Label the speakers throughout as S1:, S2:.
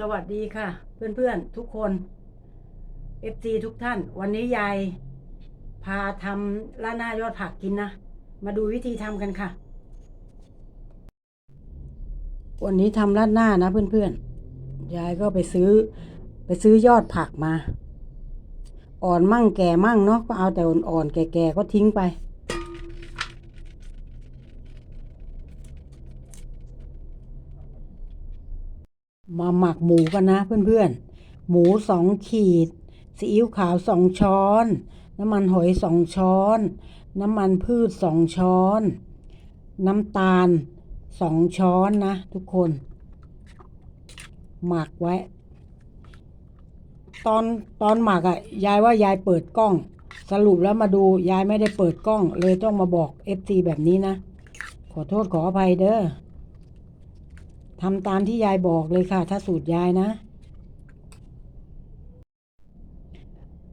S1: สวัสดีค่ะ เพื่อนๆทุกคน FG ทุกท่าน วันนี้ยายพาทำร้านหน้ายอดผักกินนะ มาดูวิธีทำกันค่ะ วันนี้ทำราดหน้านะเพื่อนๆยายก็ไปซื้อ ไปซื้อยอดผักมา อ่อนมั่งแก่มั่งเนาะก็เอาแต่อ่อนๆแก่ๆก็ทิ้งไป มาหมักหมูกันนะเพื่อนๆ หมูสองขีด ซีอิ๊วขาวสองช้อน น้ำมันหอยสองช้อน น้ำมันพืชสองช้อน น้ำตาลสองช้อนนะ ทุกคน หมักไว้ ตอนตอนหมักอะ่ะ ยายว่ายายเปิดกล้อง สรุปแล้วมาดูยายไม่ได้เปิดกล้อง เลยต้องมาบอกเอฟซีแบบนี้นะ ขอโทษขออภัยเด้อ ทำตามที่ยายบอกเลยค่ะ ถ้าสูตรยายนะ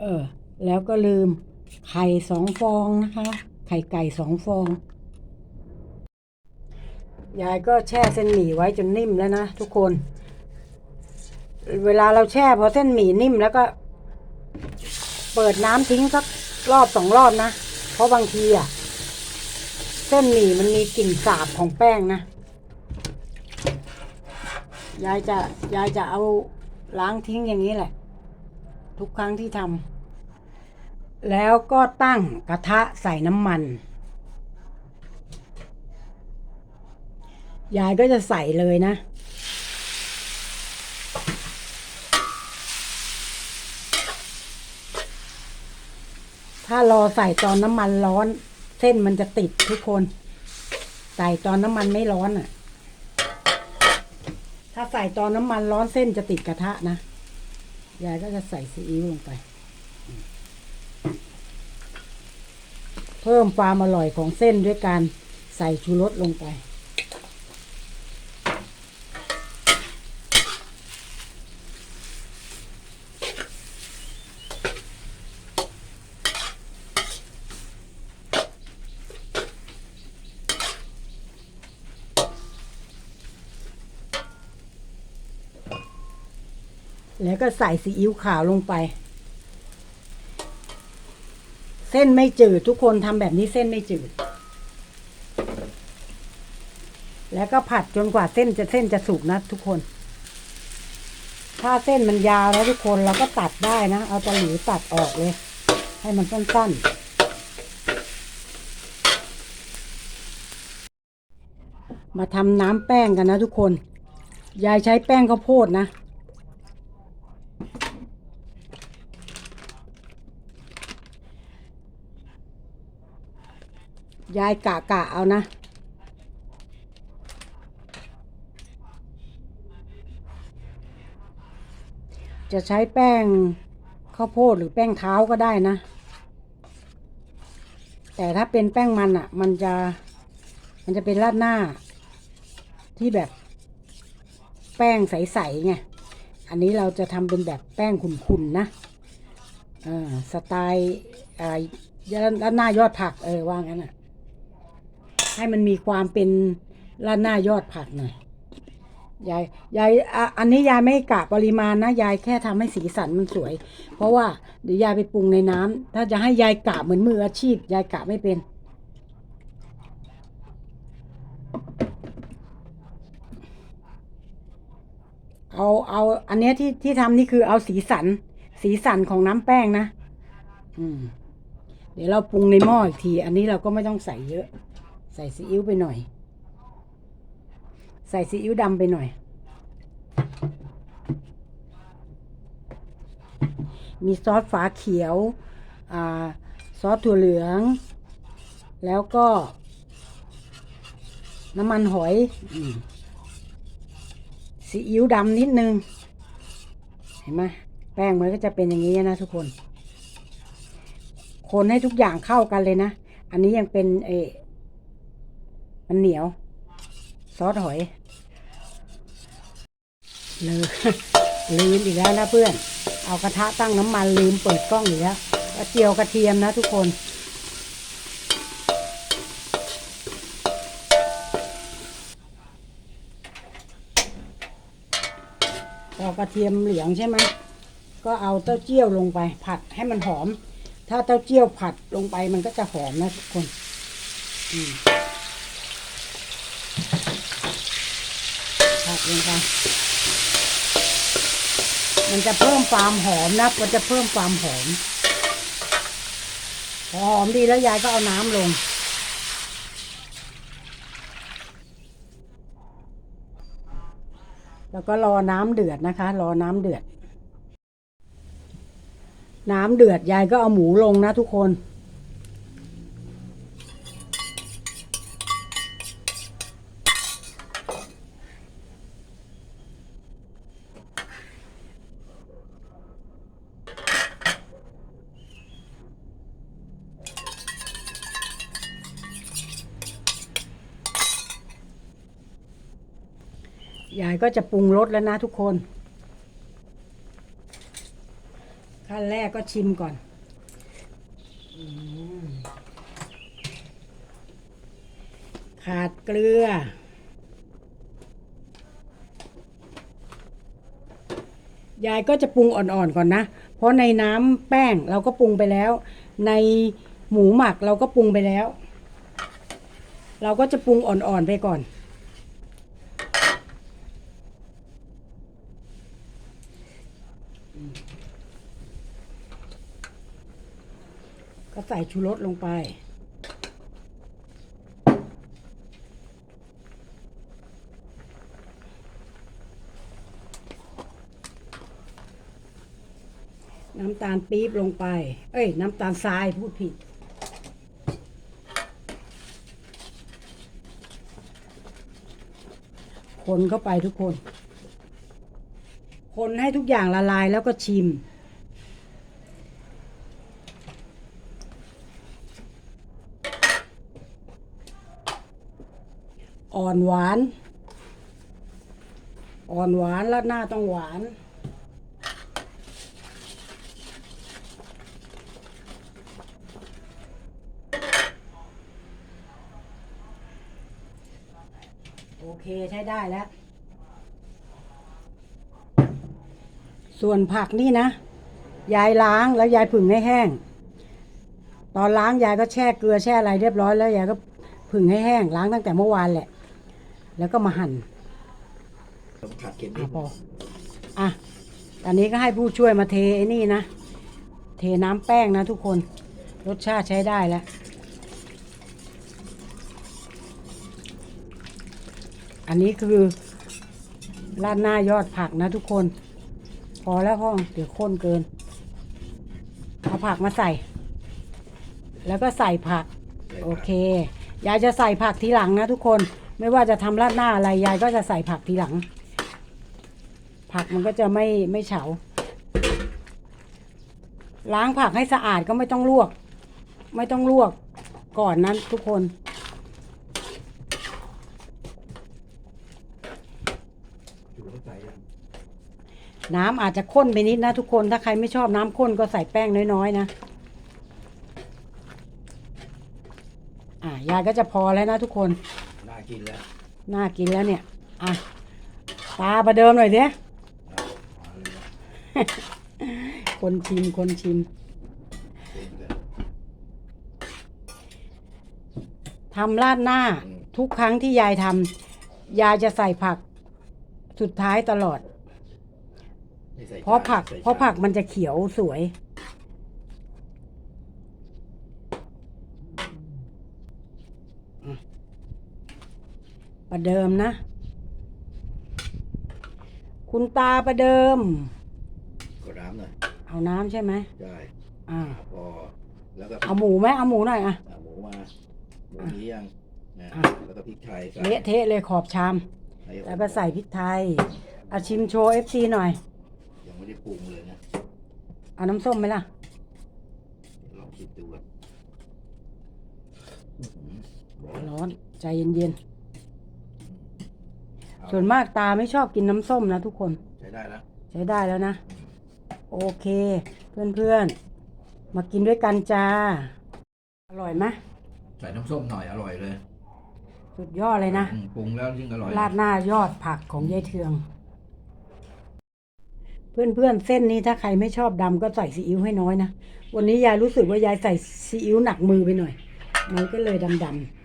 S1: เออ แล้วก็ลืม ไข่สองฟองนะคะ ไข่ไก่สองฟอง ยายก็แช่เส้นหมี่ไว้จนนิ่มแล้วนะทุกคน เวลาเราแช่พอเส้นหมี่นิ่มแล้วก็ เปิดน้ำทิ้งสักรอบสองรอบนะ เพราะบางทีอะเส้นหมี่มันมีกลิ่นสาบของแป้งนะ ยายจะยายจะเอาล้างทิ้งอย่างนี้แหละ ทุกครั้งที่ทำแล้วก็ตั้งกระทะใส่น้ำมัน ยายก็จะใส่เลยนะถ้ารอใส่ตอนน้ำมันร้อน เส้นมันจะติดทุกคน ใส่ตอนน้ำมันไม่ร้อนอะ ถ้าใส่ตอนน้ำมันร้อนเส้นจะติดกระทะนะ ยายก็จะใส่ซีอิ๊วลงไป เพิ่มความอร่อยของเส้นด้วยการใส่ชูรสลงไป แล้วก็ใส่ซีอิ๊วขาวลงไป เส้นไม่จืดทุกคนทำแบบนี้เส้นไม่จืด แล้วก็ผัดจนกว่าเส้นจะเส้นจะสุกนะทุกคน ถ้าเส้นมันยาวแล้วทุกคนเราก็ตัดได้นะ เอาตะหลิวตัดออกเลย ให้มันสั้นๆมาทำน้ำแป้งกันนะทุกคน ยายใช้แป้งข้าวโพดนะ ยายกะกะเอานะ จะใช้แป้งข้าวโพดหรือแป้งเท้าก็ได้นะ แต่ถ้าเป็นแป้งมันอะ มันจะมันจะเป็นราดหน้า ที่แบบ แป้งใสๆไง อันนี้เราจะทำเป็นแบบแป้งขุ่นๆนะเออสไตล์อ่าราดหน้ายอดผัก เออว่างั้นอะ ให้มันมีความเป็นราดหน้ายอดผักหน่อยยายยายอันนี้ยายไม่กะปริมาณนะยายแค่ทำให้สีสันมันสวย เพราะว่าเดี๋ยวยายไปปรุงในน้ำถ้าจะให้ยายกะเหมือนมืออาชีพ ยายกะไม่เป็น เอาเอาอันนี้ที่ที่ทำนี่คือเอาสีสัน สีสันของน้ำแป้งนะ อืม เดี๋ยวเราปรุงในหม้ออีกที อันนี้เราก็ไม่ต้องใส่เยอะ ใส่ซีอิ๊วไปหน่อย ใส่ซีอิ๊วดำไปหน่อย มีซอสฝาเขียวอซอสถั่วเหลือง แล้วก็ น้ำมันหอยอซีอิ๊วดำนิดนึง เห็นไหมแป้งมันก็จะเป็นอย่างนี้นะทุกคน คนให้ทุกอย่างเข้ากันเลยนะ อันนี้ยังเป็นเออ มันเหนียว ซอสหอยเลยลืมอีกแล้วนะเพื่อน เอากระทะตั้งน้ำมันลืมเปิดกล้องอีกแล้วกระเจียวกระเทียมนะทุกคนกอกระเทียมเหลืองใช่ไหมก็เอาเต้าเจี้ยวลงไป ผัดให้มันหอม ถ้าเต้าเจี้ยวผัดลงไปมันก็จะหอมนะทุกคน อืม ผัดลงไปมันจะเพิ่มความหอมนะ มันจะเพิ่มความหอมพอหอมดีแล้วยายก็เอาน้ำลง แล้วก็รอน้ำเดือดนะคะ รอน้ำเดือด น้ำเดือดยายก็เอาหมูลงนะทุกคน ยายก็จะปรุงรสแล้วนะทุกคน ขั้นแรกก็ชิมก่อนอขาดเกลือ ยายก็จะปรุงอ่อนๆก่อนนะ เพราะในน้ำแป้งเราก็ปรุงไปแล้ว ในหมูหมักเราก็ปรุงไปแล้ว เราก็จะปรุงอ่อนๆไปก่อน ส่ชูรสลงไป น้ำตาลปี๊บลงไป เอ้ย น้ำตาลทรายพูดผิด คนเข้าไปทุกคน คนให้ทุกอย่างละลายแล้วก็ชิม อ่อนหวาน อ่อนหวานแล้วหน้าต้องหวานโอเคใช้ได้แล้ว ส่วนผักนี่นะ ยายล้างแล้วยายผึ่งให้แห้ง ตอนล้างยายก็แช่เกลือแช่อะไรเรียบร้อยแล้วยายก็ผึ่งให้แห้งล้างตั้งแต่เมื่อวานแหละ แล้วก็มาหั่น
S2: ผมขัดเก็บนิ
S1: อะ
S2: ด
S1: พออะตอนนี้ก็ให้ผู้ช่วยมาเทไอ้นี่นะ เทน้ำแป้งนะทุกคน รสชาติใช้ได้แล้ว อันนี้คือราดหน้ายอดผักนะทุกคน พอแล้วพ่อเดี๋ยวข้นเกิน เอาผักมาใส่ แล้วก็ใส่ผัก โอเค ยายจะใส่ผักทีหลังนะทุกคน ไม่ว่าจะทำราดหน้าอะไรยายก็จะใส่ผักทีหลัง ผักมันก็จะไม่ไม่เฉา ล้างผักให้สะอาดก็ไม่ต้องลวก ไม่ต้องลวกก่อนนั้นทุกคนน้ำอาจจะข้นไปนิดนะทุกคน ถ้าใครไม่ชอบน้ำข้นก็ใส่แป้งน้อยๆนะ อะยายก็จะพอแล้วนะทุกคน
S2: กินแล้ว
S1: น่ากินแล้วเนี่ย อะตาประเดิมหน่อยเด้
S2: อะมาเลยนะ
S1: คนชิมคนชิม
S2: เต็มเลย
S1: ทำราดหน้าทุกครั้งที่ยายทำยายจะใส่ผักสุดท้ายตลอด
S2: ไม่ใส่
S1: เพราะผัก
S2: ใส่
S1: เพราะผักมันจะเขียวสวย ประเดิมนะ คุณตาประเดิม
S2: กดน้ำหน่อย
S1: เอาน้ำใช่ไหม
S2: ได้
S1: อ่า
S2: พอแล้วก็
S1: เอาหมูไหมเอาหมูหน่อยอะ
S2: อะหมูมาหมูนี้ยังนะ
S1: อะ
S2: แล้วก็พริกไทยใส่
S1: เละเทะเลยขอบชาม
S2: ให้
S1: แล้วก็ใส่พริกไทยเอาชิมโชว์เอฟซีหน่อย
S2: ยังไม่ได้ปรุงเลยนะ
S1: เอาน้ำส้มไหมล่ะ
S2: ลองคิดดูก่อนอื้อหือร้อน
S1: ร้อนใจเย็น
S2: เอา
S1: ๆ ส่วนมากตาไม่ชอบกินน้ำส้มนะทุกคน
S2: ใช้ได้แล้ว
S1: ใช้ได้แล้วนะ โอเค เพื่อนๆ มากินด้วยกันจ้า อร่อยไหม
S2: ใส่น้ำส้มหน่อยอร่อยเลย
S1: สุดยอดเลยนะ
S2: อืมปรุงแล้วยิ่งอร่อย
S1: ราดหน้ายอดผักของยายเทือง เพื่อนๆ เส้นนี้ถ้าใครไม่ชอบดำก็ใส่ซีอิ๊วให้น้อยนะ วันนี้ยายรู้สึกว่ายายใส่ซีอิ๊วหนักมือไปหน่อย มันก็เลยดำๆ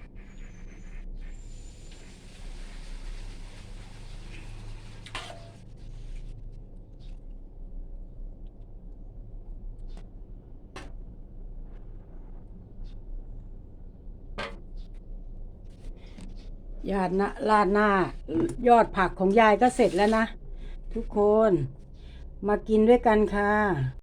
S1: ยาดนะลาดหน้า ยอดผักของยายก็เสร็จแล้วนะ ทุกคนมากินด้วยกันค่ะ